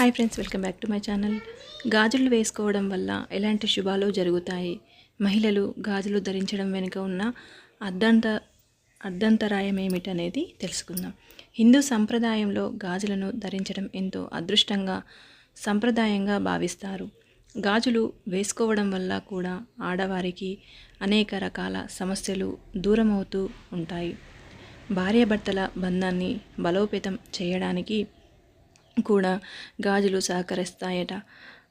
Hi friends welcome back to my channel గాజులు వేసుకోవడం వల్ల ఎలాంటి శుభాలు జరుగుతాయి? మహిళలు గాజులు ధరించడం వెనుక ఉన్న అర్ధంత అర్ధంతరాయం ఏమిటనేది తెలుసుకుందాం. హిందూ సంప్రదాయంలో గాజులను ధరించడం ఎంతో అదృష్టంగా సంప్రదాయంగా భావిస్తారు. గాజులు వేసుకోవడం వల్ల కూడా ఆడవారికి అనేక రకాల సమస్యలు దూరమవుతూ ఉంటాయి. భార్యాభర్తల బంధాన్ని బలోపేతం చేయడానికి కూడా గాజులు సహకరిస్తాయట.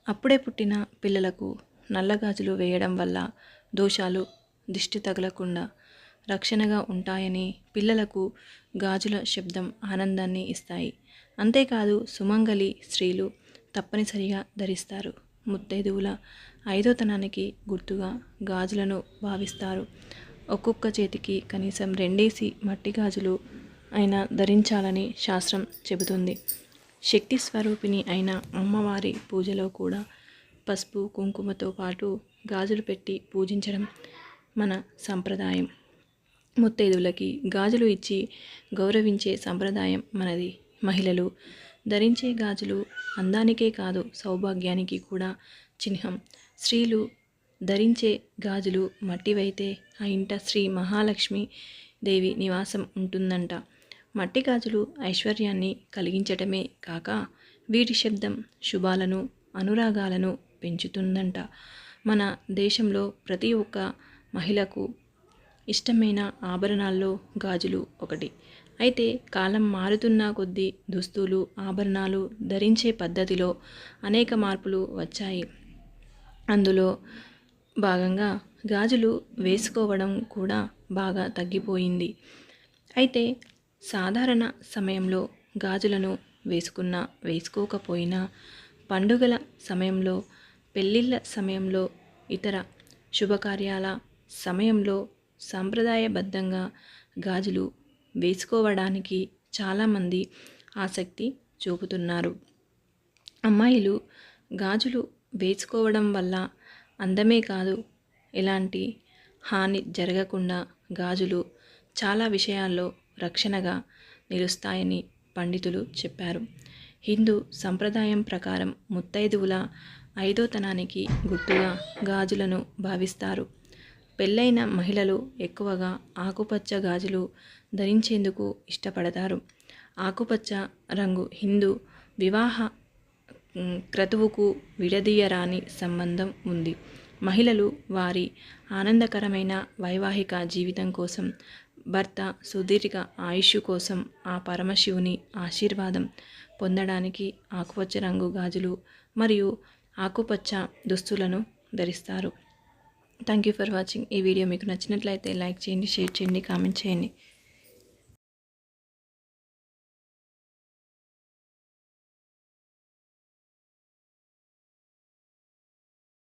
అప్పుడే పుట్టిన పిల్లలకు నల్ల గాజులు వేయడం వల్ల దోషాలు దిష్టి తగలకుండా రక్షణగా ఉంటాయని పిల్లలకు గాజుల శబ్దం ఆనందాన్ని ఇస్తాయి. అంతేకాదు సుమంగలి స్త్రీలు తప్పనిసరిగా ధరిస్తారు. ముత్తైదువుల ఐదోతనానికి గుర్తుగా గాజులను భావిస్తారు. ఒక్కొక్క చేతికి కనీసం రెండేసి మట్టి గాజులు అయినా ధరించాలని శాస్త్రం చెబుతుంది. శక్తి స్వరూపిణి అయిన అమ్మవారి పూజలో కూడా పసుపు కుంకుమతో పాటు గాజులు పెట్టి పూజించడం మన సంప్రదాయం. ముత్తైదువులకి గాజులు ఇచ్చి గౌరవించే సంప్రదాయం మనది. మహిళలు ధరించే గాజులు అందానికే కాదు సౌభాగ్యానికి కూడా చిహ్నం. స్త్రీలు ధరించే గాజులు మట్టివైతే ఆ ఇంట శ్రీ మహాలక్ష్మి దేవి నివాసం ఉంటుందంట. మట్టి గాజులు ఐశ్వర్యాన్ని కలిగించటమే కాక వీటి శబ్దం శుభాలను అనురాగాలను పెంచుతుందంట. మన దేశంలో ప్రతి ఒక్క మహిళకు ఇష్టమైన ఆభరణాల్లో గాజులు ఒకటి. అయితే కాలం మారుతున్న కొద్దీ దుస్తులు ఆభరణాలు ధరించే పద్ధతిలో అనేక మార్పులు వచ్చాయి. అందులో భాగంగా గాజులు వేసుకోవడం కూడా బాగా తగ్గిపోయింది. అయితే సాధారణ సమయంలో గాజులను వేసుకున్నా వేసుకోకపోయినా పండుగల సమయంలో పెళ్ళిళ్ళ సమయంలో ఇతర శుభకార్యాల సమయంలో సాంప్రదాయబద్ధంగా గాజులు వేసుకోవడానికి చాలామంది ఆసక్తి చూపుతున్నారు. అమ్మాయిలు గాజులు వేసుకోవడం వల్ల అందమే కాదు ఎలాంటి హాని జరగకుండా గాజులు చాలా విషయాల్లో రక్షణగా నిలుస్తాయని పండితులు చెప్పారు. హిందూ సంప్రదాయం ప్రకారం ముత్తైదువుల ఐదోతనానికి గుర్తుగా గాజులను భావిస్తారు. పెళ్ళైన మహిళలు ఎక్కువగా ఆకుపచ్చ గాజులు ధరించేందుకు ఇష్టపడతారు. ఆకుపచ్చ రంగు హిందూ వివాహ క్రతువుకు విడదీయరాని సంబంధం ఉంది. మహిళలు వారి ఆనందకరమైన వైవాహిక జీవితం కోసం భర్త సుదీర్ఘ ఆయుష్ కోసం ఆ పరమశివుని ఆశీర్వాదం పొందడానికి ఆకుపచ్చ రంగు గాజులు మరియు ఆకుపచ్చ దుస్తులను ధరిస్తారు. థ్యాంక్ యూ ఫర్ వాచింగ్ ఈ వీడియో మీకు నచ్చినట్లయితే లైక్ చేయండి షేర్ చేయండి కామెంట్ చేయండి.